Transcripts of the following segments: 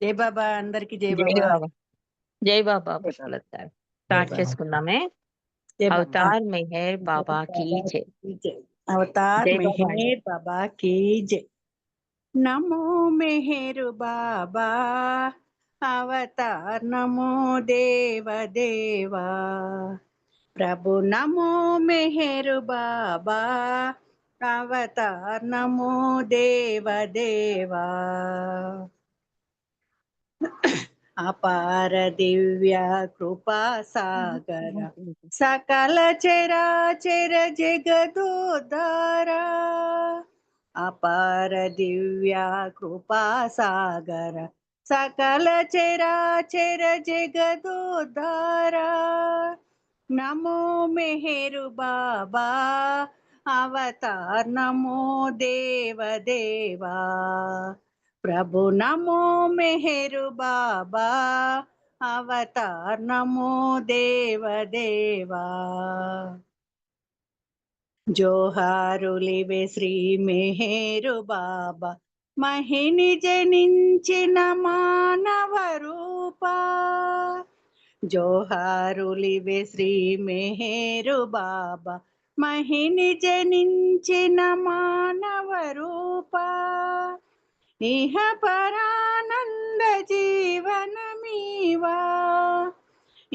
జై బాబా అందరికి జై బాబా జై బాబా పుష్పలతారు స్టార్ట్ చేసుకున్నామే అవతార్ మెహర్ బాబా కీ జై అవతార్ మెహర్ బాబా కీ జై నమో మెహరు బాబా అవతార్ నమో దేవ దేవా ప్రభు నమో మెహరు బాబా అవతార్ నమో దేవదేవా అపార దివ్య కృపా సాగర. సకల చరాచర జగదోదార. అపార దివ్య కృపా సాగర. సకల చరాచర జగదోదార. నమో మెహరు బాబా. అవతార్ నమో దేవదేవా ప్రభు నమో మెహరు బాబా. అవతార్ నమో దేవదేవా జోహారులివే శ్రీ మెహేరు బాబా. మహిని జనించిన మానవ రూపా. జోహారులివే శ్రీ మెహేరు బాబా. మహిని జనించిన మానవ రూప ఇహ పరానంద జీవనమీవా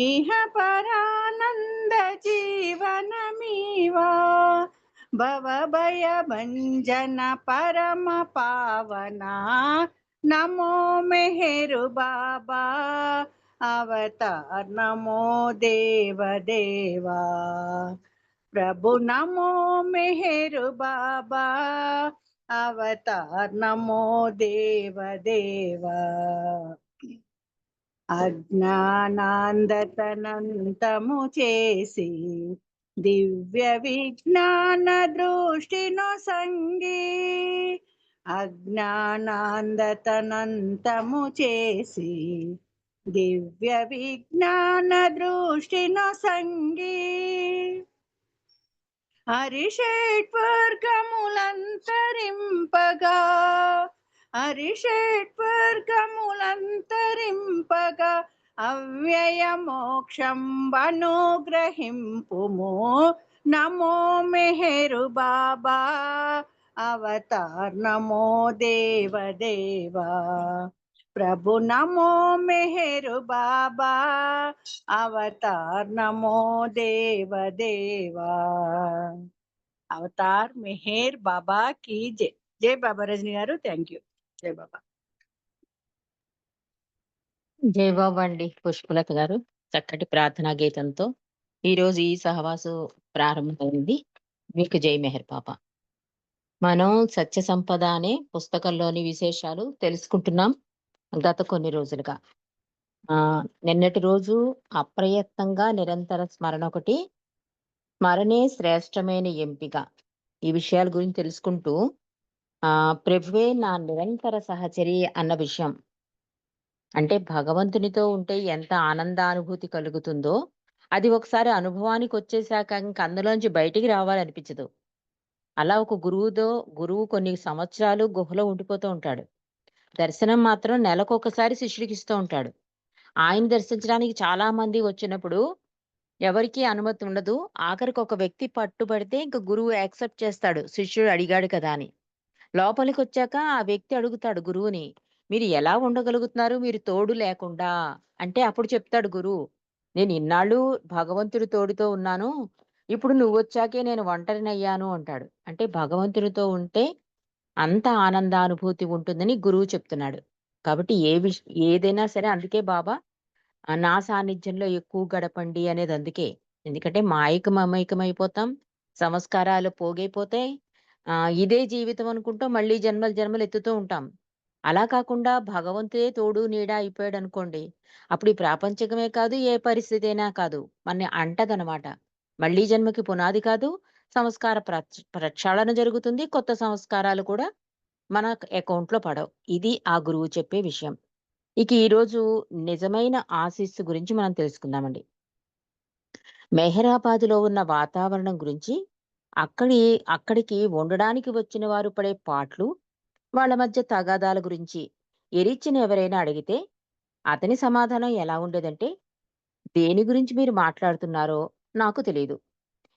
ఇహ పరానంద జీవనమీవా భవభయ భంజన పరమ పావన నమో మెహరు బాబా అవతార్ నమో దేవదేవా ప్రభు నమో మెహరు బాబా అవతార్ నమో దేవ దేవ అజ్ఞానాందతనంతము చేసి దివ్య విజ్ఞాన దృష్టిను సంగి అజ్ఞానాందతనంతము చేసి దివ్య విజ్ఞాన దృష్టిను సంగి. హరిషేట్వర్గములంతరింపగా హరిషేట్వర్గములంతరింపగా అవ్యయ మోక్షం నమో మెహరు బాబా అవతార్ నమో దేవదేవా. ప్రభు నమో మెహరు బాబా అవతార్ నమో దేవ దేవా అవతార్ మెహేర్ బాబా కి జై. జై బాబా రజని గారు థ్యాంక్ యూ. జై బాబా. జై బాబా అండి పుష్పలత గారు చక్కటి ప్రార్థనా గీతంతో. ఈ రోజు ఈ సహవాసు ప్రారంభమైంది. మీకు జై మెహర్ పాప మనం సత్య సంపద అనే పుస్తకంలోని విశేషాలు తెలుసుకుంటున్నాం. గత కొన్ని రోజులుగా. ఆ నిన్నటి రోజు అప్రయత్నంగా నిరంతర స్మరణ ఒకటి స్మరణే శ్రేష్టమైన ఎంపిక. ఈ విషయాల గురించి తెలుసుకుంటూ ఆ ప్రభువే నా నిరంతర సహచరి అన్న విషయం. అంటే భగవంతునితో ఉంటే ఎంత ఆనందానుభూతి కలుగుతుందో అది ఒకసారి అనుభవానికి వచ్చేసాక ఇంక అందులోంచి బయటికి రావాలనిపించదు. అలా ఒక గురువుతో గురువు కొన్ని సంవత్సరాలు గుహలో ఉండిపోతూ ఉంటాడు. దర్శనం మాత్రం నెలకొకసారి శిష్యుడికి ఇస్తూ ఉంటాడు. ఆయన దర్శించడానికి చాలా మంది వచ్చినప్పుడు ఎవరికి అనుమతి ఉండదు. ఆఖరికి ఒక వ్యక్తి పట్టుబడితే ఇంక గురువు యాక్సెప్ట్ చేస్తాడు. శిష్యుడు అడిగాడు కదా అని. లోపలికి వచ్చాక ఆ వ్యక్తి అడుగుతాడు గురువుని మీరు ఎలా ఉండగలుగుతున్నారు? మీరు తోడు లేకుండా. అంటే అప్పుడు చెప్తాడు గురువు నేను ఇన్నాళ్ళు భగవంతుడి తోడుతో ఉన్నాను. ఇప్పుడు నువ్వు వచ్చాకే నేను ఒంటరినయ్యాను అంటాడు. అంటే భగవంతుడితో ఉంటే అంత ఆనందానుభూతి ఉంటుందని గురువు చెప్తున్నాడు. కాబట్టి ఏ విష ఏదైనా సరే అందుకే బాబా నా సాన్నిధ్యంలో ఎక్కువ గడపండి అనేది అందుకే. ఎందుకంటే మాయకం అమైకం అయిపోతాం సంస్కారాలు పోగైపోతాయి ఆ ఇదే జీవితం అనుకుంటూ మళ్ళీ జన్మలు జన్మలు ఎత్తుతూ ఉంటాం. అలా కాకుండా భగవంతుడే తోడు నీడ అయిపోయాడు అనుకోండి అప్పుడు ఈ ప్రాపంచకమే కాదు ఏ పరిస్థితి అయినా కాదు మన అంటదనమాట. మళ్ళీ జన్మకి పునాది కాదు సంస్కార ప్రక్ష ప్రక్షాళన జరుగుతుంది. కొత్త సంస్కారాలు కూడా మన అకౌంట్లో పడవు. ఇది ఆ గురువు చెప్పే విషయం. ఇక ఈరోజు నిజమైన ఆశీస్సు గురించి మనం తెలుసుకుందామండి. మెహరాబాద్లో ఉన్న వాతావరణం గురించి అక్కడి అక్కడికి ఉండడానికి వచ్చిన వారు పడే పాట్లు వాళ్ళ మధ్య తగాదాల గురించి ఎరిచిన ఎవరైనా అడిగితే అతని సమాధానం ఎలా ఉండేదంటే దేని గురించి మీరు మాట్లాడుతున్నారో నాకు తెలియదు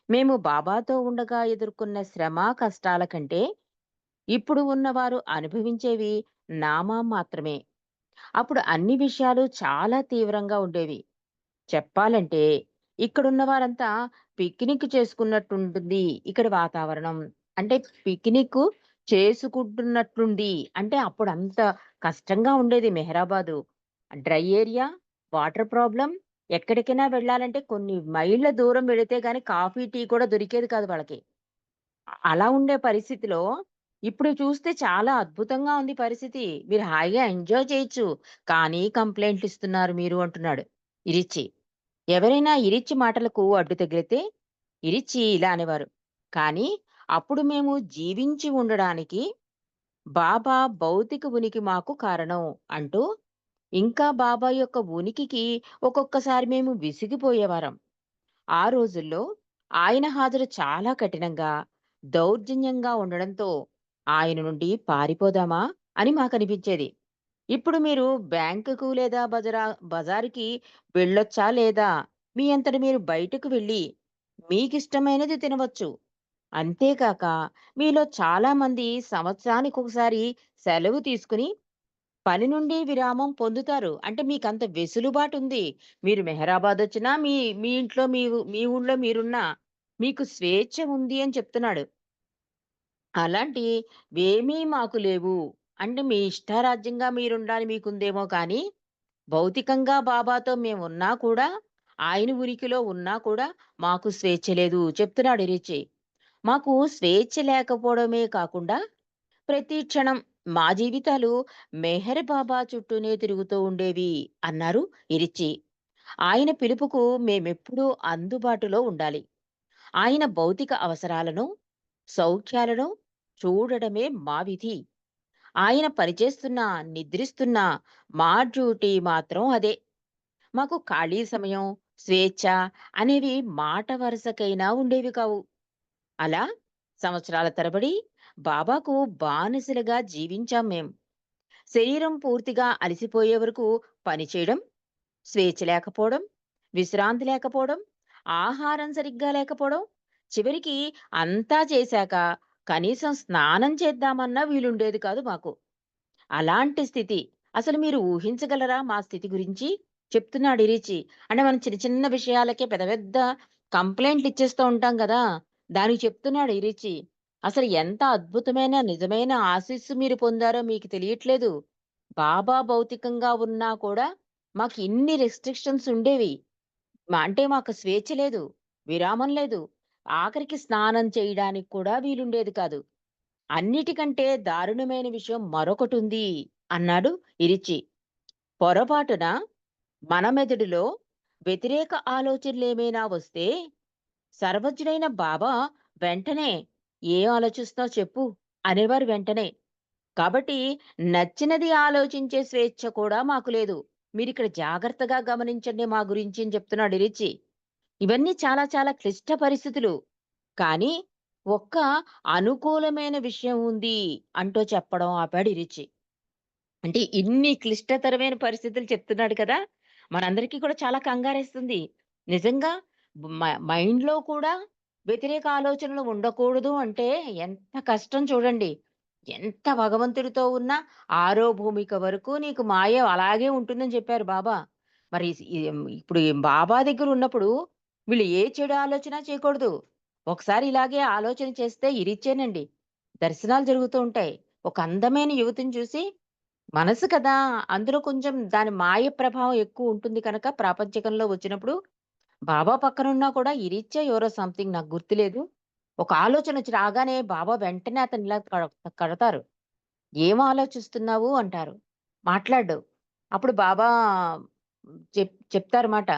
మేము బాబాతో ఉండగా ఎదుర్కొన్న శ్రమ కష్టాల కంటే ఇప్పుడు ఉన్నవారు అనుభవించేవి నామా మాత్రమే. అప్పుడు అన్ని విషయాలు చాలా తీవ్రంగా ఉండేవి. చెప్పాలంటే ఇక్కడున్న వారంతా పిక్నిక్ చేసుకున్నట్టుంటుంది ఇక్కడ వాతావరణం. అంటే పిక్నిక్ చేసుకుంటున్నట్లుంది అంటే అప్పుడు అంత కష్టంగా ఉండేది Meherabad. Dry area water problem ఎక్కడికైనా వెళ్ళాలంటే కొన్ని మైళ్ళ దూరం వెళితే కానీ కాఫీ టీ కూడా దొరికేది కాదు వాళ్ళకి. అలా ఉండే పరిస్థితిలో ఇప్పుడు చూస్తే చాలా అద్భుతంగా ఉంది పరిస్థితి. మీరు హాయిగా ఎంజాయ్ చేయొచ్చు. కానీ కంప్లైంట్లు ఇస్తున్నారు మీరు అంటున్నాడు ఇరిచి. ఎవరైనా ఇరిచి మాటలకు అడ్డు తగిలితే ఇరిచి ఇలా అనేవారు. కానీ అప్పుడు మేము జీవించి ఉండడానికి బాబా భౌతిక ఉనికి మాకు కారణం అంటూ ఇంకా బాబా యొక్క ఉనికికి ఒక్కొక్కసారి మేము విసిగిపోయేవారం. ఆ రోజుల్లో ఆయన హాజరు చాలా కఠినంగా దౌర్జన్యంగా ఉండడంతో ఆయన నుండి పారిపోదామా అని మాకనిపించేది. ఇప్పుడు మీరు బ్యాంకుకు లేదా బజరా బజారుకి వెళ్ళొచ్చా లేదా మీ అంతటి మీరు బయటకు వెళ్ళి మీకిష్టమైనది తినవచ్చు. అంతేకాక మీలో చాలామంది సంవత్సరానికి ఒకసారి సెలవు తీసుకుని పని నుండి విరామం పొందుతారు. అంటే మీకంత వెసులుబాటు ఉంది మీరు మెహరాబాద్ వచ్చినా మీ మీ ఇంట్లో మీ మీ ఊళ్ళో మీరున్నా మీకు స్వేచ్ఛ ఉంది అని చెప్తున్నాడు. అలాంటి ఏమీ మాకు లేవు. అంటే మీ ఇష్టారాజ్యంగా మీరుండాలి మీకుందేమో కానీ భౌతికంగా బాబాతో మేము ఉన్నా కూడా ఆయన ఉనికిలో ఉన్నా కూడా మాకు స్వేచ్ఛ లేదు చెప్తున్నాడు ఇరిచి మాకు స్వేచ్ఛ లేకపోవడమే కాకుండా ప్రతి క్షణం మా జీవితాలు మెహర్ బాబా చుట్టూనే తిరుగుతూ ఉండేవి అన్నారు ఇరిచి. ఆయన పిలుపుకు మేమెప్పుడూ అందుబాటులో ఉండాలి. ఆయన భౌతిక అవసరాలను సౌఖ్యాలను చూడడమే మా విధి. ఆయన పనిచేస్తున్నా నిద్రిస్తున్నా మా డ్యూటీ మాత్రం అదే. మాకు ఖాళీ సమయం స్వేచ్ఛ అనేవి మాట వరుసకైనా ఉండేవి కావు. అలా సంవత్సరాల తరబడి బాబాకు బానిసలుగా జీవించాం మేం. శరీరం పూర్తిగా అలసిపోయే వరకు పనిచేయడం స్వేచ్ఛ లేకపోవడం విశ్రాంతి లేకపోవడం ఆహారం సరిగ్గా లేకపోవడం చివరికి అంతా చేశాక కనీసం స్నానం చేద్దామన్నా వీలుండేది కాదు మాకు. అలాంటి స్థితి. అసలు మీరు ఊహించగలరా మా స్థితి గురించి? చెప్తున్నాడు ఇరిచి. అంటే మనం చిన్న చిన్న విషయాలకే పెద్ద పెద్ద కంప్లైంట్లు ఇచ్చేస్తూ ఉంటాం కదా. దానికి చెప్తున్నాడు ఇరిచి. అసలు ఎంత అద్భుతమైన నిజమైన ఆశీస్సు మీరు పొందారో మీకు తెలియట్లేదు. బాబా భౌతికంగా ఉన్నా కూడా మాకు ఇన్ని రెస్ట్రిక్షన్స్ ఉండేవి. మా- అంటే మాకు స్వేచ్ఛ లేదు విరామం లేదు. ఆఖరికి స్నానం చేయడానికి కూడా వీలుండేది కాదు. అన్నిటికంటే దారుణమైన విషయం మరొకటి ఉంది అన్నాడు ఇరిచి. పొరపాటున మన మెదడులో వ్యతిరేక ఆలోచనలేమైనా వస్తే సర్వజ్ఞుడైన బాబా వెంటనే ఏం ఆలోచిస్తున్నావు చెప్పు అనేవారు వెంటనే. కాబట్టి నచ్చినది ఆలోచించే స్వేచ్ఛ కూడా మాకు లేదు. మీరు ఇక్కడ జాగ్రత్తగా గమనించండి మా గురించి అని చెప్తున్నాడు ఇరిచి. ఇవన్నీ చాలా చాలా క్లిష్ట పరిస్థితులు. కానీ ఒక్క అనుకూలమైన విషయం ఉంది అంటూ చెప్పడం ఆపాడు ఇరిచి. అంటే ఇన్ని క్లిష్టతరమైన పరిస్థితులు చెప్తున్నాడు కదా మనందరికీ కూడా చాలా కంగారేస్తుంది. నిజంగా మ- కూడా వ్యతిరేక ఆలోచనలు ఉండకూడదు అంటే ఎంత కష్టం చూడండి. ఎంత భగవంతుడితో ఉన్నా ఆరో భూమిక వరకు నీకు మాయ అలాగే ఉంటుందని చెప్పారు బాబా. మరి ఇప్పుడు బాబా దగ్గర ఉన్నప్పుడు వీళ్ళు ఏ చెడు ఆలోచన చేయకూడదు. ఒకసారి ఇలాగే ఆలోచన చేస్తే ఇరిచ్చేనండి. దర్శనాలు జరుగుతూ ఉంటాయి. ఒక అందమైన యువతిని చూసి మనసు కదా అందులో కొంచెం దాని మాయ ప్రభావం ఎక్కువ ఉంటుంది కనుక ప్రాపంచకంలో వచ్చినప్పుడు బాబా పక్కనున్నా కూడా ఇరిచ్చే ఎవరో సంథింగ్ నాకు గుర్తులేదు. ఒక ఆలోచన వచ్చి రాగానే బాబా వెంటనే అతను ఇలా కడ- కడతారు. ఏం ఆలోచిస్తున్నావు? అంటారు. మాట్లాడు. అప్పుడు బాబా చెప్ చెప్తారన్నమాట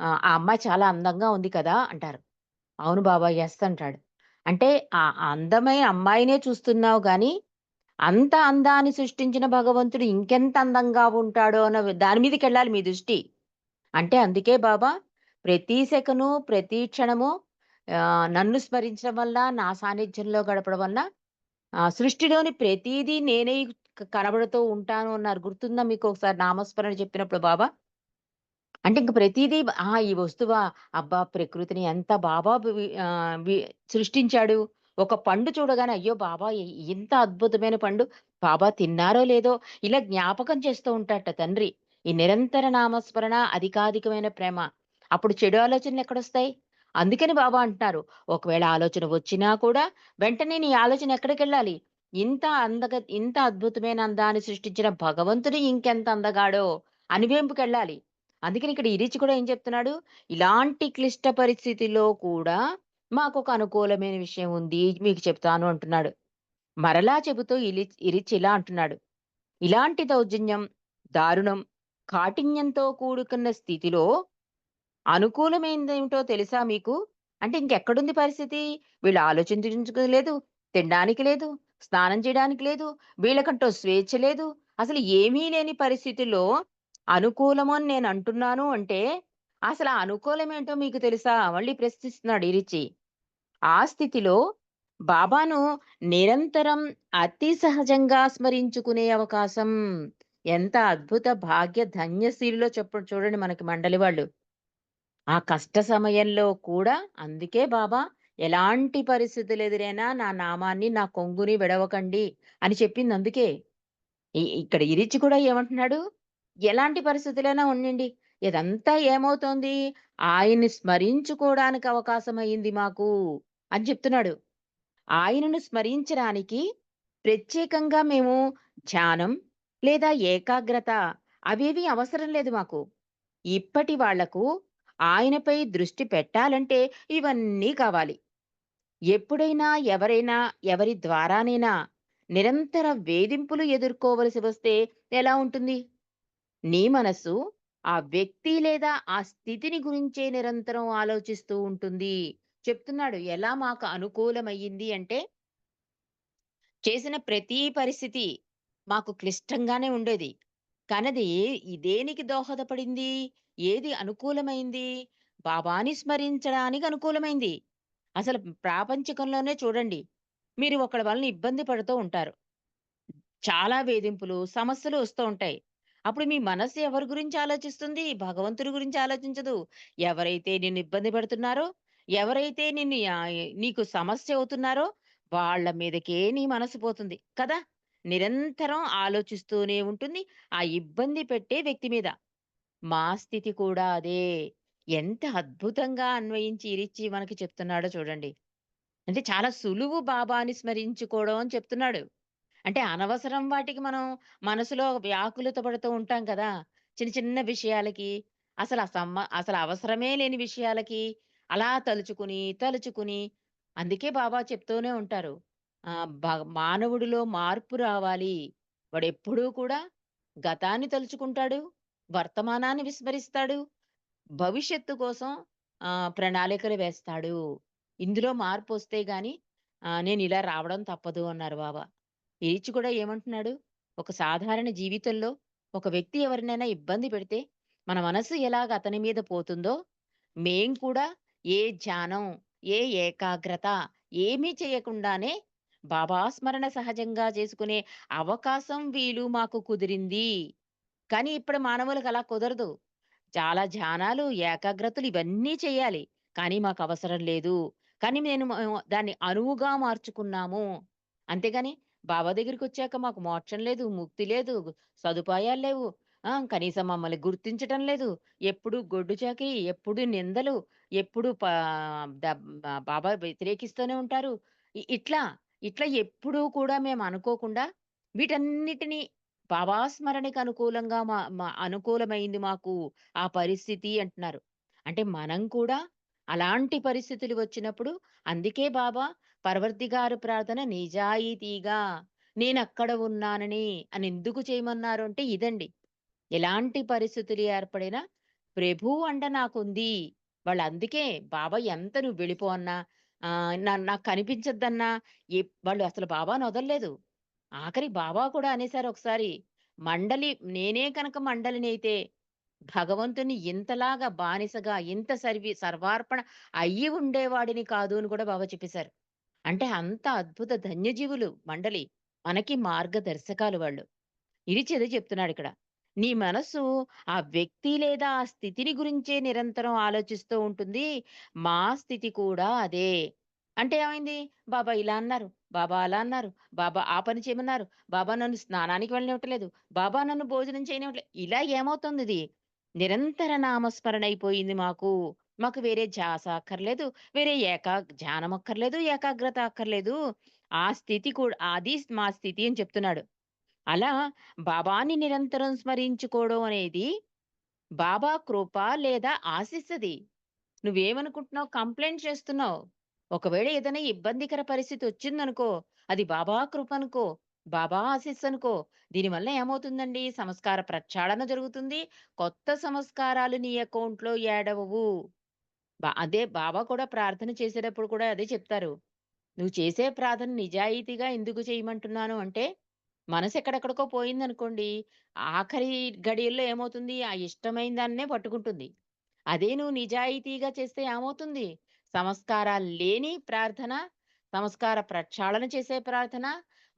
ఆ ఆ అమ్మాయి చాలా అందంగా ఉంది కదా అంటారు. అవును బాబా ఎస్ అంటాడు. అంటే ఆ అందమైన అమ్మాయినే చూస్తున్నావు కానీ అంత అందాన్ని సృష్టించిన భగవంతుడు ఇంకెంత అందంగా ఉంటాడో అన్న దాని మీదకి వెళ్ళాలి మీ దృష్టి. అంటే అందుకే బాబా ప్రతి సెకను ప్రతి క్షణము ఆ, నన్ను స్మరించడం వల్ల నా సాన్నిధ్యంలో గడపడం వల్ల సృష్టిలోని ప్రతిదీ నేనే కనబడుతూ ఉంటాను అన్నారు. గుర్తుందా మీకు ఒకసారి నామస్మరణ చెప్పినప్పుడు బాబా? అంటే ఇంక ప్రతిదీ ఆ! ఈ వస్తువా? అబ్బా! ప్రకృతిని ఎంత బాబా సృష్టించాడు. ఒక పండు చూడగానే అయ్యో! బాబా ఇంత అద్భుతమైన పండు బాబా తిన్నారో లేదో ఇలా జ్ఞాపకం చేస్తూ ఉంటాట తండ్రి. ఈ నిరంతర నామస్మరణ అధికాధికమైన ప్రేమ. అప్పుడు చెడు ఆలోచనలు ఎక్కడొస్తాయి? అందుకని బాబా అంటున్నారు. ఒకవేళ ఆలోచన వచ్చినా కూడా వెంటనే నీ ఆలోచన ఎక్కడికెళ్ళాలి? ఇంత అందగ ఇంత అద్భుతమైన అందాన్ని సృష్టించిన భగవంతుడు ఇంకెంత అందగాడో అనువెంపుకెళ్ళాలి. అందుకని ఇక్కడ ఇరిచి కూడా ఏం చెప్తున్నాడు? ఇలాంటి క్లిష్ట పరిస్థితిలో కూడా మాకొక అనుకూలమైన విషయం ఉంది. మీకు చెప్తాను అంటున్నాడు. మరలా చెబుతూ ఇలి ఇరిచి ఇలా అంటున్నాడు. ఇలాంటి దౌర్జన్యం, దారుణం, కాఠిన్యంతో కూడుకున్న స్థితిలో అనుకూలమైనదేమిటో తెలుసా మీకు? అంటే ఇంకెక్కడుంది పరిస్థితి? వీళ్ళు ఆలోచించలేదు తినడానికి లేదు, స్నానం చేయడానికి లేదు, వీళ్ళకంటూ స్వేచ్ఛ లేదు. అసలు ఏమీ లేని పరిస్థితిలో అనుకూలము అని నేను అంటున్నాను అంటే, అసలు ఆ అనుకూలమేంటో మీకు తెలుసా? మళ్ళీ ప్రశ్నిస్తున్నాడు ఇరిచి. ఆ స్థితిలో బాబాను నిరంతరం అతి సహజంగా స్మరించుకునే అవకాశం. ఎంత అద్భుత భాగ్య ధన్యశీలిలో చెప్ప చూడండి మనకి మండలి వాళ్ళు. ఆ కష్ట సమయంలో కూడా అందుకే బాబా ఎలాంటి పరిస్థితులు ఎదురైనా నా నామాన్ని, నా కొంగుని విడవకండి అని చెప్పింది అందుకే. ఇక్కడ ఇరిచి కూడా ఏమంటున్నాడు? ఎలాంటి పరిస్థితులైనా ఉండండి. ఇదంతా ఏమవుతోంది? ఆయన్ని స్మరించుకోవడానికి అవకాశం అయింది మాకు అని చెప్తున్నాడు. ఆయనను స్మరించడానికి ప్రత్యేకంగా మేము ధ్యానం లేదా ఏకాగ్రత అవేవీ అవసరం లేదు మాకు. ఇప్పటి వాళ్ళకు ఆయనపై దృష్టి పెట్టాలంటే ఇవన్నీ కావాలి. ఎప్పుడైనా, ఎవరైనా, ఎవరి ద్వారానైనా నిరంతర వేధింపులు ఎదుర్కోవలసి వస్తే ఎలా ఉంటుంది? నీ మనస్సు ఆ వ్యక్తి లేదా ఆ స్థితిని గురించే నిరంతరం ఆలోచిస్తూ ఉంటుంది. చెప్తున్నాడు. ఎలా మాకు అనుకూలమయ్యింది అంటే చేసిన ప్రతి పరిస్థితి మాకు క్లిష్టంగానే ఉండేది. కానీ దేనికి దోహదపడింది? ఏది అనుకూలమైంది? బాబాని స్మరించడానికి అనుకూలమైంది. అసలు ప్రాపంచికంలోనే చూడండి. మీరు ఒకళ్ళ వలన ఇబ్బంది పడుతూ ఉంటారు. చాలా వేధింపులు, సమస్యలు వస్తూ ఉంటాయి. అప్పుడు మీ మనస్సు ఎవరి గురించి ఆలోచిస్తుంది? భగవంతుడి గురించి ఆలోచించదు. ఎవరైతే నిన్ను ఇబ్బంది పెడుతున్నారో, ఎవరైతే నిన్ను నీకు సమస్య అవుతున్నారో వాళ్ళ మీదకే నీ మనసు పోతుంది. కదా! నిరంతరం ఆలోచిస్తూనే ఉంటుంది. ఆ ఇబ్బంది పెట్టే వ్యక్తి మీద. మా స్థితి కూడా అదే. ఎంత అద్భుతంగా అన్వయించి ఇరిచి మనకి చెప్తున్నాడో చూడండి. అంటే చాలా సులువు బాబాని స్మరించుకోవడం అని చెప్తున్నాడు. అంటే అనవసరం వాటికి మనం మనసులో వ్యాకులత పడుతూ ఉంటాం కదా! చిన్న చిన్న విషయాలకి. అసలు సమ్మ అసలు అవసరమే లేని విషయాలకి అలా తలుచుకుని, తలుచుకుని అందుకే బాబా చెప్తూనే ఉంటారు. ఆహ్, బ మానవుడిలో మార్పు రావాలి. వాడెప్పుడూ కూడా గతాన్ని తలుచుకుంటాడు, వర్తమానాన్ని విస్మరిస్తాడు, భవిష్యత్తు కోసం ఆ ప్రణాళికలు వేస్తాడు. ఇందులో మార్పొస్తే గాని నేను ఇలా రావడం తప్పదు అన్నారు బాబా. ఏచి కూడా ఏమంటున్నాడు? ఒక సాధారణ జీవితంలో ఒక వ్యక్తి ఎవరినైనా ఇబ్బంది పెడితే మన మనసు ఎలాగ అతని మీద పోతుందో, మేం కూడా ఏ ధ్యానం, ఏ ఏకాగ్రత ఏమీ చేయకుండానే బాబా స్మరణ సహజంగా చేసుకునే అవకాశం, వీలు మాకు కుదిరింది. కానీ ఇప్పుడు మానవులకు అలా కుదరదు. చాలా ధ్యానాలు, ఏకాగ్రతలు ఇవన్నీ చేయాలి. కానీ మాకు అవసరం లేదు. కానీ నేను మేము దాన్ని అనువుగా మార్చుకున్నాము. అంతేగాని బాబా దగ్గరికి వచ్చాక మాకు మోక్షం లేదు, ముక్తి లేదు, సదుపాయాలు లేవు. ఆ! కనీసం మమ్మల్ని గుర్తించటం లేదు. ఎప్పుడు గొడ్డు చాకిరీ, ఎప్పుడు నిందలు, ఎప్పుడు పా బాబా వ్యతిరేకిస్తూనే ఉంటారు. ఇట్లా, ఇట్లా ఎప్పుడూ కూడా మేము అనుకోకుండా వీటన్నిటిని బాబా స్మరణకి అనుకూలంగా మా మా అనుకూలమైంది మాకు ఆ పరిస్థితి అంటున్నారు. అంటే మనం కూడా అలాంటి పరిస్థితులు వచ్చినప్పుడు అందుకే బాబా పరవర్దిగారు ప్రార్థన నిజాయితీగా నేను అక్కడ ఉన్నానని అని ఎందుకు చేయమన్నారు అంటే ఇదండి. ఎలాంటి పరిస్థితులు ఏర్పడినా ప్రభు అండ నాకుంది. వాళ్ళందుకే బాబా ఎంత నువ్వు వెళ్ళిపో అన్నా, ఆహ్, నాకు కనిపించద్దన్నా వాళ్ళు అసలు బాబాను వదలలేదు. ఆఖరి బాబా కూడా అనేసారు ఒకసారి, మండలి నేనే కనుక మండలినైతే భగవంతుని ఇంతలాగా బానిసగా, ఇంత సర్వి సర్వార్పణ అయ్యి ఉండేవాడిని కాదు అని కూడా బాబా చెప్పేశారు. అంటే అంత అద్భుత ధన్యజీవులు మండలి మనకి మార్గదర్శకాలు వాళ్ళు. ఇది చెద చెప్తున్నాడు ఇక్కడ. నీ మనస్సు ఆ వ్యక్తి లేదా ఆ స్థితిని గురించే నిరంతరం ఆలోచిస్తూ ఉంటుంది మా స్థితి కూడా అదే. అంటే ఏమైంది? బాబా ఇలా అన్నారు బాబా అలా అన్నారు బాబా ఆ పని చేయమన్నారు బాబా నన్ను స్నానానికి వెళ్ళనివ్వట్లేదు బాబా నన్ను భోజనం చేయనివ్వట్లేదు ఇలా ఏమవుతుంది ఇది నిరంతర నామస్మరణ అయిపోయింది మాకు. మాకు వేరే ధ్యాస అక్కర్లేదు వేరే ఏకా ధ్యానం అక్కర్లేదు ఏకాగ్రత అక్కర్లేదు. ఆ స్థితి కూడా అది మా స్థితి అని చెప్తున్నాడు. అలా బాబాని నిరంతరం స్మరించుకోవడం అనేది బాబా కృప లేదా ఆశిస్సది. నువ్వేమనుకుంటున్నావు? కంప్లైంట్ చేస్తున్నావు. ఒకవేళ ఏదైనా ఇబ్బందికర పరిస్థితి వచ్చిందనుకో అది బాబా కృప అనుకో బాబా ఆశీస్ అనుకో దీనివల్ల ఏమవుతుందండి? సంస్కార ప్రక్షాళన జరుగుతుంది. కొత్త సంస్కారాలు నీ అకౌంట్లో ఏడవవు. బా- అదే బాబా కూడా ప్రార్థన చేసేటప్పుడు కూడా అదే చెప్తారు. నువ్వు చేసే ప్రార్థన నిజాయితీగా ఎందుకు చేయమంటున్నాను? అంటే మనసు ఎక్కడెక్కడికో పోయిందనుకోండి ఆఖరి గడియల్లో ఏమవుతుంది? ఆ ఇష్టమైన దాన్నే పట్టుకుంటుంది. అదే నువ్వు నిజాయితీగా చేస్తే ఏమవుతుంది? సంస్కారాలు లేని ప్రార్థన సంస్కార ప్రక్షాళన చేసే ప్రార్థన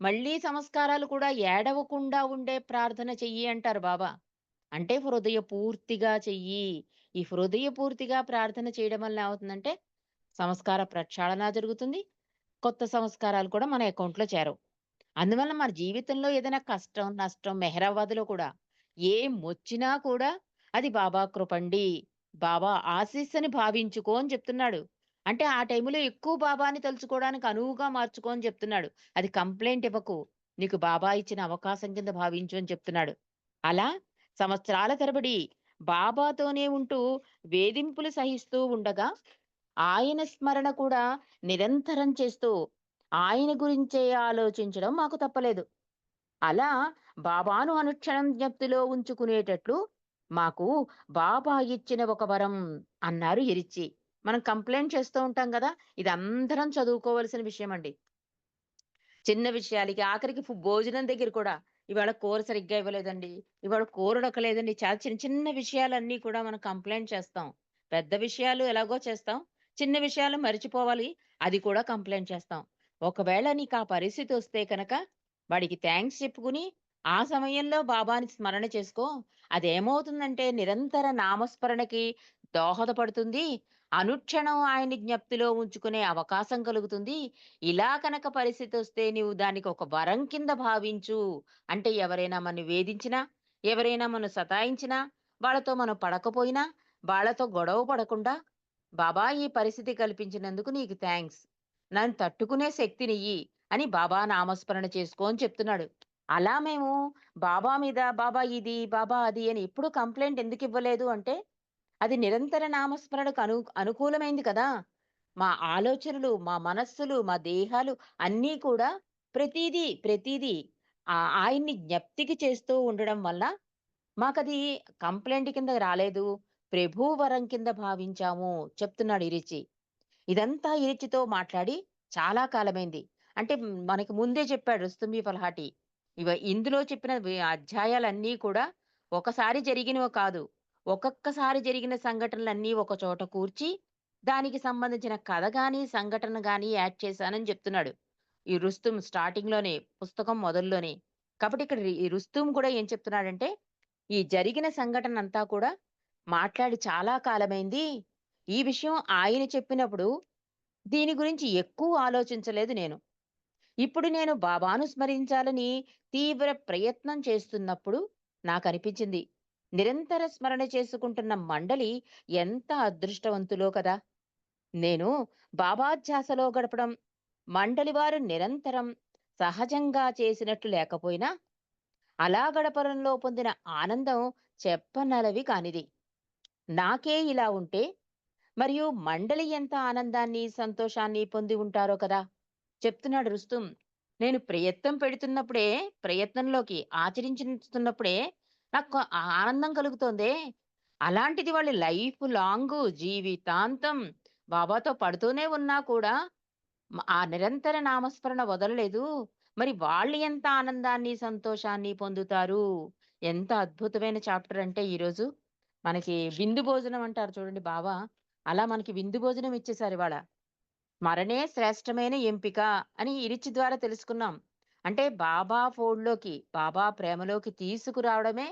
మళ్ళీ సంస్కారాలు కూడా ఏడవకుండా ఉండే ప్రార్థన చెయ్యి అంటారు బాబా. అంటే హృదయ పూర్తిగా చెయ్యి. ఈ హృదయ పూర్తిగా ప్రార్థన చేయడం వల్ల ఏమవుతుందంటే సంస్కార ప్రక్షాళన జరుగుతుంది కొత్త సంస్కారాలు కూడా మన అకౌంట్లో చేరవు. అందువల్ల మన జీవితంలో ఏదైనా కష్టం నష్టం మెహరాబాద్లో కూడా ఏం వచ్చినా కూడా అది బాబా కృపండి బాబా ఆశీస్ అని భావించుకో అని చెప్తున్నాడు. అంటే ఆ టైంలో ఎక్కువ బాబాని తలుచుకోవడానికి అనువుగా మార్చుకో అని చెప్తున్నాడు. అది కంప్లైంట్ ఇవ్వకు. నీకు బాబా ఇచ్చిన అవకాశం కింద భావించు అని చెప్తున్నాడు. అలా సంవత్సరాల తరబడి బాబాతోనే ఉంటూ వేధింపులు సహిస్తూ ఉండగా ఆయన స్మరణ కూడా నిరంతరం చేస్తూ ఆయన గురించే ఆలోచించడం మాకు తప్పలేదు. అలా బాబాను అనుక్షణం జ్ఞప్తిలో ఉంచుకునేటట్లు మాకు బాబా ఇచ్చిన ఒక వరం అన్నారు ఎరిచి మనం కంప్లైంట్ చేస్తూ ఉంటాం కదా ఇది అందరం చదువుకోవలసిన విషయం అండి చిన్న విషయాలకి ఆఖరికి భోజనం దగ్గర కూడా ఇవాళ కూర సరిగ్గా ఇవ్వలేదండి ఇవాళ కూర ఉడకలేదండి చాలా చిన్న చిన్న విషయాలన్నీ కూడా మనం కంప్లైంట్ చేస్తాం. పెద్ద విషయాలు ఎలాగో చేస్తాం చిన్న విషయాలు మర్చిపోవాలి అది కూడా కంప్లైంట్ చేస్తాం. ఒకవేళ నీకు ఆ పరిస్థితి వస్తే కనుక వాడికి థ్యాంక్స్ చెప్పుకుని ఆ సమయంలో బాబాని స్మరణ చేసుకో. అదేమవుతుందంటే నిరంతర నామస్మరణకి దోహదపడుతుంది అనుక్షణం ఆయన జ్ఞప్తిలో ఉంచుకునే అవకాశం కలుగుతుంది. ఇలా కనుక పరిస్థితి వస్తే నీవు దానికి ఒక వరం కింద భావించు. అంటే ఎవరైనా మనం వేధించినా ఎవరైనా మనం సతాయించినా వాళ్ళతో మనం పడకపోయినా వాళ్ళతో గొడవ పడకుండా బాబా ఈ పరిస్థితి కల్పించినందుకు నీకు థ్యాంక్స్ నన్ను తట్టుకునే శక్తినియ్యి అని బాబా నామస్మరణ చేసుకో అని చెప్తున్నాడు. అలా మేము బాబా మీద బాబా ఇది బాబా అది అని ఎప్పుడు కంప్లైంట్ ఎందుకు ఇవ్వలేదు అంటే అది నిరంతర నామస్మరణకు అను అనుకూలమైంది కదా. మా ఆలోచనలు మా మనస్సులు మా దేహాలు అన్నీ కూడా ప్రతిదీ ప్రతిదీ ఆ ఆయన్ని జ్ఞప్తికి చేస్తూ ఉండడం వల్ల మాకది కంప్లైంట్ కింద రాలేదు. ప్రభు వరం కింద భావించాము చెప్తున్నాడు ఇరిచి. ఇదంతా ఇరిచితో మాట్లాడి చాలా కాలమైంది. అంటే మనకి ముందే చెప్పాడు రుస్తుంబి ఫలహాటి. ఇవ ఇందులో చెప్పిన అధ్యాయాలన్నీ కూడా ఒకసారి జరిగినవి కాదు. ఒక్కొక్కసారి జరిగిన సంఘటనలన్నీ ఒక చోట కూర్చి దానికి సంబంధించిన కథ కానీ సంఘటన కానీ యాడ్ చేశానని చెప్తున్నాడు. ఈ రుస్తుం స్టార్టింగ్లోనే పుస్తకం మొదల్లోనే. కాబట్టి ఇక్కడ ఈ రుస్తుం కూడా ఏం చెప్తున్నాడంటే ఈ జరిగిన సంఘటన అంతా కూడా మాట్లాడి చాలా కాలమైంది. ఈ విషయం ఆయన చెప్పినప్పుడు దీని గురించి ఎక్కువ ఆలోచించలేదు నేను. ఇప్పుడు నేను బాబాను స్మరించాలని తీవ్ర ప్రయత్నం చేస్తున్నప్పుడు నాకు అనిపించింది నిరంతర స్మరణ చేసుకుంటున్న మండలి ఎంత అదృష్టవంతులో కదా! నేను బాబాధ్యాసలో గడపడం మండలి వారు నిరంతరం సహజంగా చేసినట్లు లేకపోయినా అలా గడపడంలో పొందిన ఆనందం చెప్పనలవి కానిది. నాకే ఇలా ఉంటే మరియు మండలి ఎంత ఆనందాన్ని సంతోషాన్ని పొంది ఉంటారో కదా! చెప్తున్నాడు రుస్తుం. నేను ప్రయత్నం పెడుతున్నప్పుడే ప్రయత్నంలోకి ఆచరించుతున్నప్పుడే నాకు ఆనందం కలుగుతుంది. అలాంటిది వాళ్ళు లైఫ్ లాంగ్ జీవితాంతం బాబాతో పడుతూనే ఉన్నా కూడా ఆ నిరంతర నామస్మరణ వదలలేదు. మరి వాళ్ళు ఎంత ఆనందాన్ని సంతోషాన్ని పొందుతారు? ఎంత అద్భుతమైన చాప్టర్ అంటే ఈరోజు మనకి విందు భోజనం అంటారు చూడండి బాబా. అలా మనకి విందు భోజనం ఇచ్చేసారు ఇవాళ. మరణే శ్రేష్టమైన ఎంపిక అని ఇరిచి ద్వారా తెలుసుకున్నాం. అంటే బాబా ఫోడ్లోకి బాబా ప్రేమలోకి తీసుకురావడమే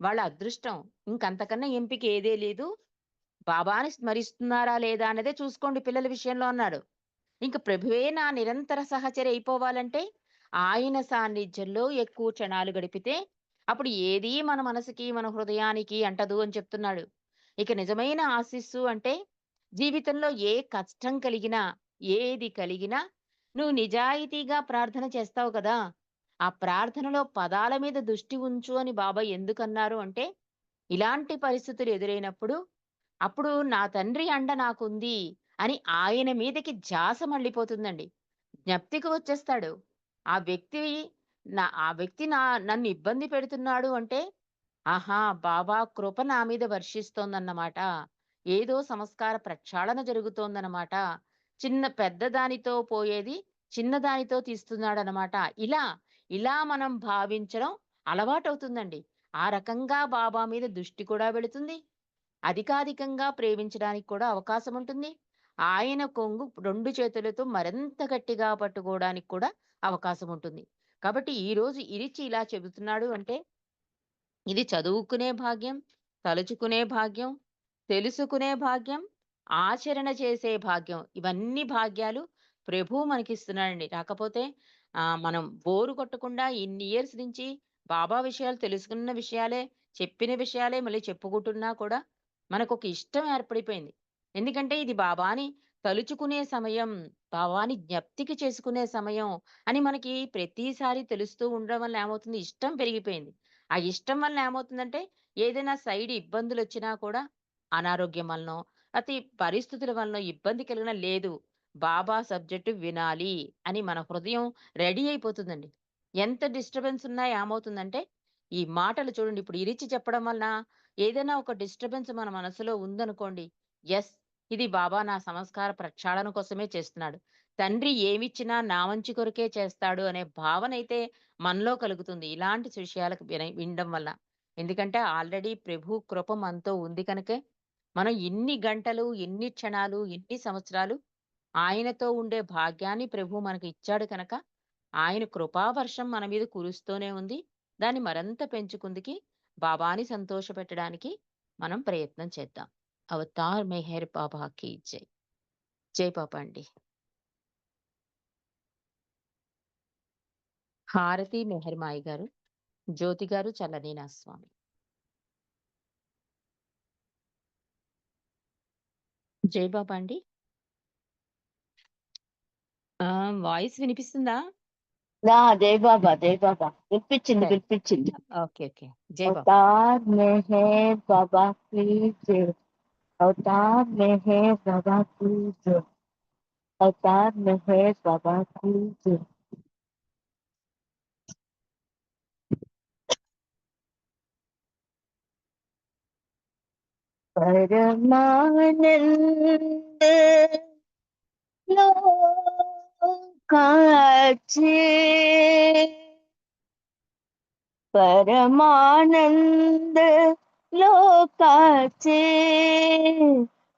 వాళ్ళ అదృష్టం. ఇంకంతకన్నా ఎంపిక ఏదే లేదు. బాబాని స్మరిస్తున్నారా లేదా అన్నదే చూసుకోండి పిల్లల విషయంలో అన్నాడు. ఇంక ప్రభువే నా నిరంతర సహచరి అయిపోవాలంటే ఆయన సాన్నిధ్యంలో ఎక్కువ క్షణాలు గడిపితే అప్పుడు ఏది మన మనసుకి మన హృదయానికి అంటదు అని చెప్తున్నాడు. ఇక నిజమైన ఆశీస్సు అంటే జీవితంలో ఏ కష్టం కలిగినా ఏది కలిగినా నువ్వు నిజాయితీగా ప్రార్థన చేస్తావు కదా ఆ ప్రార్థనలో పదాల మీద దృష్టి ఉంచు అని బాబా ఎందుకన్నారు అంటే ఇలాంటి పరిస్థితులు ఎదురైనప్పుడు అప్పుడు నా తండ్రి అండ నాకుంది అని ఆయన మీదకి జాస మళ్ళీపోతుందండి. జ్ఞప్తికి వచ్చేస్తాడు. ఆ వ్యక్తి నా ఆ వ్యక్తి నా నన్ను ఇబ్బంది పెడుతున్నాడు అంటే ఆహా బాబా కృప నా మీద వర్షిస్తోందన్నమాట. ఏదో సంస్కార ప్రక్షాళన జరుగుతోందన్నమాట. చిన్న పెద్ద దానితో పోయేది చిన్న దానితో తీస్తున్నాడనమాట ఇలా ఇలా మనం భావించడం అలవాటవుతుందండి. ఆ రకంగా బాబా మీద దృష్టి కూడా వెళుతుంది. అధికాధికంగా ప్రేమించడానికి కూడా అవకాశం ఉంటుంది. ఆయన కొంగు రెండు చేతులతో మరింత గట్టిగా పట్టుకోవడానికి కూడా అవకాశం ఉంటుంది. కాబట్టి ఈ రోజు ఇరిచి ఇలా చెబుతున్నాడు అంటే ఇది చదువుకునే భాగ్యం తలుచుకునే భాగ్యం తెలుసుకునే భాగ్యం ఆచరణ చేసే భాగ్యం. ఇవన్నీ భాగ్యాలు ప్రభు మనకిస్తున్నాడండి. రాకపోతే ఆ మనం బోరు కొట్టకుండా ఇన్ని ఇయర్స్ నుంచి బాబా విషయాలు తెలుసుకున్న విషయాలే చెప్పిన విషయాలే మళ్ళీ చెప్పుకుంటున్నా కూడా మనకు ఒక ఇష్టం ఏర్పడిపోయింది. ఎందుకంటే ఇది బాబాని తలుచుకునే సమయం బాబాని జ్ఞప్తికి చేసుకునే సమయం అని మనకి ప్రతిసారి తెలుస్తూ ఉండడం వల్ల ఏమవుతుంది? ఇష్టం పెరిగిపోయింది. ఆ ఇష్టం వల్ల ఏమవుతుందంటే ఏదైనా సైడ్ ఇబ్బందులు వచ్చినా కూడా అనారోగ్యం వలనో అతి పరిస్థితుల వలన ఇబ్బంది కలిగిన లేదు. బాబా సబ్జెక్టు వినాలి అని మన హృదయం రెడీ అయిపోతుందండి. ఎంత డిస్టర్బెన్స్ ఉన్నా ఏమవుతుందంటే ఈ మాటలు చూడండి. ఇప్పుడు ఇరిచి చెప్పడం వలన ఏదైనా ఒక డిస్టర్బెన్స్ మన మనసులో ఉందనుకోండి. ఎస్ ఇది బాబా నా సంస్కార ప్రక్షాళన కోసమే చేస్తున్నాడు. తండ్రి ఏమిచ్చినా నా మంచి కొరకే చేస్తాడు అనే భావన అయితే మనలో కలుగుతుంది ఇలాంటి విషయాలకు విన- వినడం వల్ల. ఎందుకంటే ఆల్రెడీ ప్రభు కృప మనతో ఉంది కనుకే మనం ఎన్ని గంటలు ఎన్ని క్షణాలు ఎన్ని సంవత్సరాలు ఆయనతో ఉండే భాగ్యాన్ని ప్రభు మనకు ఇచ్చాడు కనుక ఆయన కృపావర్షం మన మీద కురుస్తూనే ఉంది. దాన్ని మరింత పెంచుకుందికి బాబాని సంతోషపెట్టడానికి మనం ప్రయత్నం చేద్దాం. అవతార్ మెహర్ బాబాకి జై. జై పాప అండి. హారతి మెహర్మాయి గారు జ్యోతి గారు చల్లనీనా స్వామి. జయబాబా అండి. వాయిస్ వినిపిస్తుందా? జయబాబా జయబాబా వినిపించింది వినిపించింది. ఓకే అవతార్ మెహే బాబా కీ అవతార్ మెహే బాబా అవతార్ మెహే బాబా परमानंद। लोकाचे। परमानंद लोकाचे।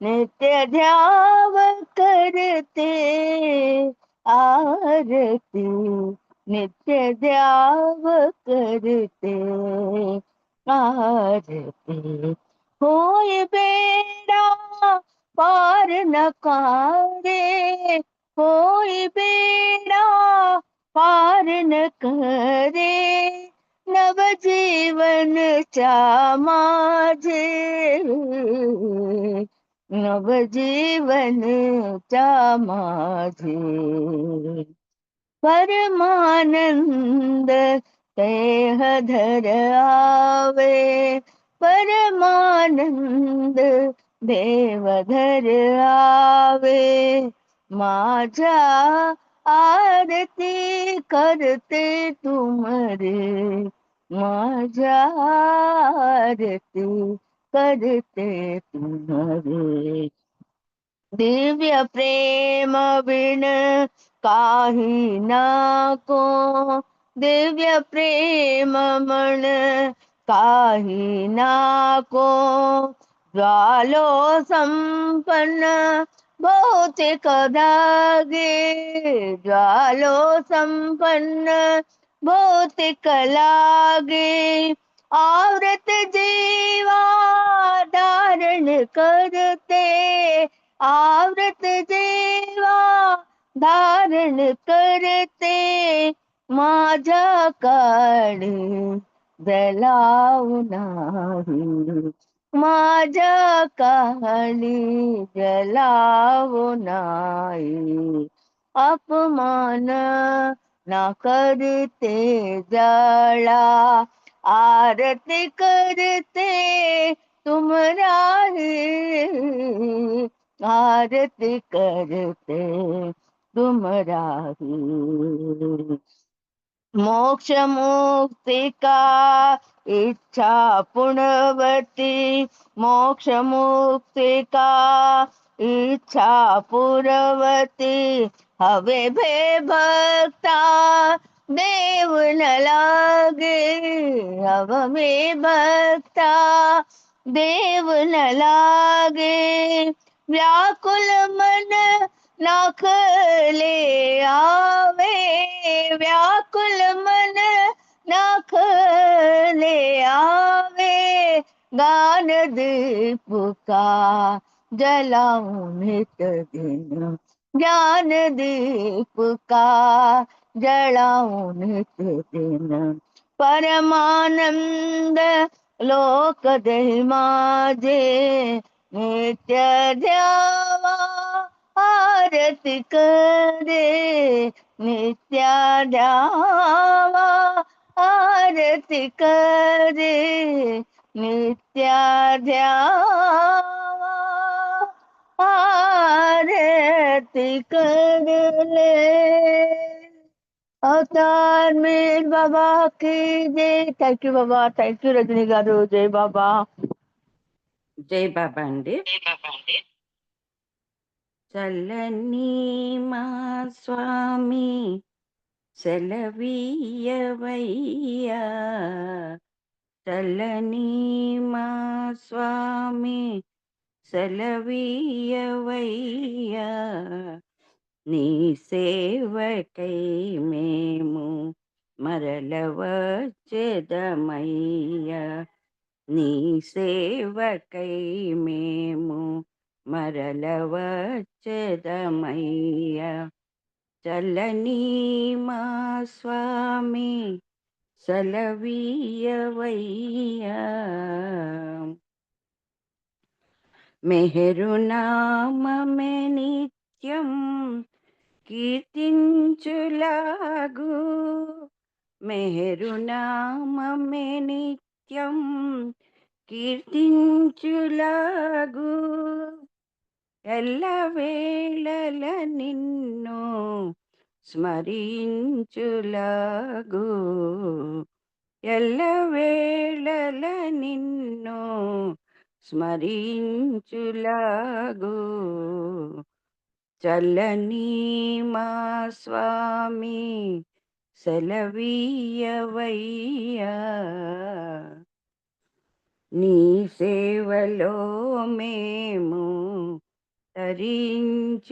नित्य ध्याव करते। आरती नित्य ध्याव करते। आरती होय बेड़ा पार न कारे। होय बेड़ा पार न करे। नव जीवन चा माझे। नव जीवन चा माझे। परमानंद तेह धर आवे। परमानंद देवधर आवे। माझा आरती करते तुमरे। माझा आरती करते तुमरे। दिव्य प्रेम बिन काही नाको। दिव्य प्रेम मन काही नाको ज्वालो संपन्न भौतिक दागे ज्वालो संपन्न भौतिक लागे आवृत जीवा धारण करते। आवृत जीवा धारण करते। माझ्या काळी जलाव नाही. माझ्या काली जलाव नाही. अपमान ना करते जळा. आरती करते तुम आरती करते तुम मोक्ष मुक्ति का इच्छा पुण्यवती मोक्ष मुक्ति का इच्छा पुरवती हवे भे भक्ता, देव न लागे। हव में भक्ता, देव न लागे। व्याकुल मन लाख ले आवे। व्याकुल मन लाख ले आवे, गान दीप का जलाऊं नित दिन। ज्ञान दीप का जलाऊं नित दिन। परमानंद लोक दही माझे, नित्य द्यावा आरती कर दे नित्या ध्यावा आरती कर दे नित्या ध्यावा आरती कर ले अवतार में बाबा की जय thank you Baba thank you Rajani garu जय बाबा जय बाबा अंडी जय बाबा अंडी చల్లని మా స్వామి సెలవీయవయ్యా. చల్లని మా స్వామి సెలవీయవయ్యా. నీ సేవకై మేము మరలవచ్చెదమయ్యా. నీ సేవకై మేము మరలవచ్చదమయ్య. చలని మా స్వామి సెలవీయవయ్యా. మెహరునామే నిత్యం కీర్తించులాగు. మెహరునామే నిత్యం కీర్తించులాగు. ఎల్లవేళల నిన్ను స్మరించులాగు ఎల్లవేళల నిన్ను స్మరించులాగు చల్లని మా స్వామి సెలవీయవయ్యా నీ సేవలో మేము తరించులాగు.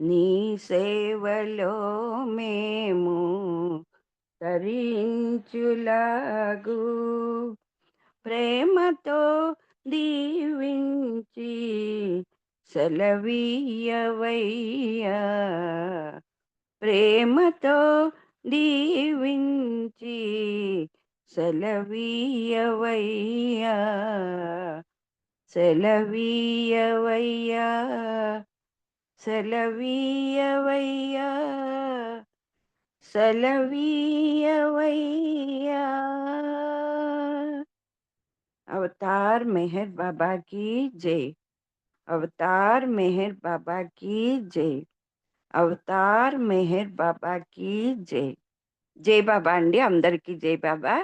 నీ సేవలో మేము తరించులాగు. ప్రేమతో దీవించి సెలవీయవయ్యా. ప్రేమతో దీవించి సెలవీయవయ్యా. செலவியவையா செலவியவையா செலவியவையா अवतार मेहर बाबा की जय अवतार मेहर बाबा की जय अवतार मेहर बाबा की जय जय बाबा अंडी अंदर की जय बाबा